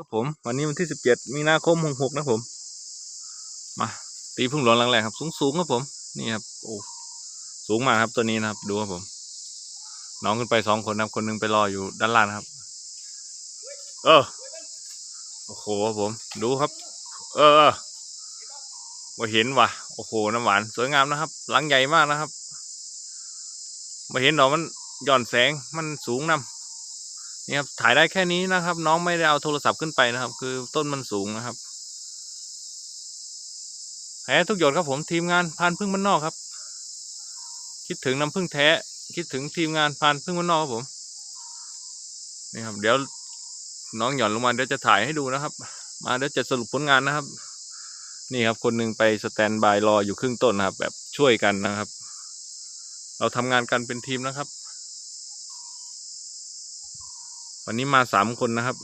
ครับผม วันนี้วันที่สิบเจ็ดมีนาคมหกหกนะผม มาตีพึ่งหลวงหลังแรกครับ สูงสูงๆครับผม นี่ครับโอ้สูงมากครับตัวนี้นะครับดูครับผม น้องขึ้นไปสองคนนะครับคนหนึงไปรออยู่ด้านล่างครับ เออโอ้โหครับผม ดูครับ เออมาเห็นว่ะโอ้โหน้ำหวานสวยงามนะครับ หลังใหญ่มากนะครับมาเห็นดอกมันย่อนแสงมันสูงนำ นี่ครับถ่ายได้แค่นี้นะครับ น้องไม่ได้เอาโทรศัพท์ขึ้นไปนะครับ คือต้นมันสูงนะครับแพ้ทุกหยดครับผมทีมงานพานพึ่งมันนอกครับ คิดถึงน้ำพึ่งแท้ คิดถึงทีมงานพานพึ่งมันนอกครับผมนี่ครับ เดี๋ยวน้องหย่อนลงมาเดี๋ยวจะถ่ายให้ดูนะครับ มาเดี๋ยวจะสรุปผลงานนะครับ นี่ครับ คนหนึ่งไปสแตนบายรออยู่ครึ่งต้นนะครับ แบบช่วยกันนะครับ เราทำงานกันเป็นทีมนะครับ วันนี้มาสามคนนะครับ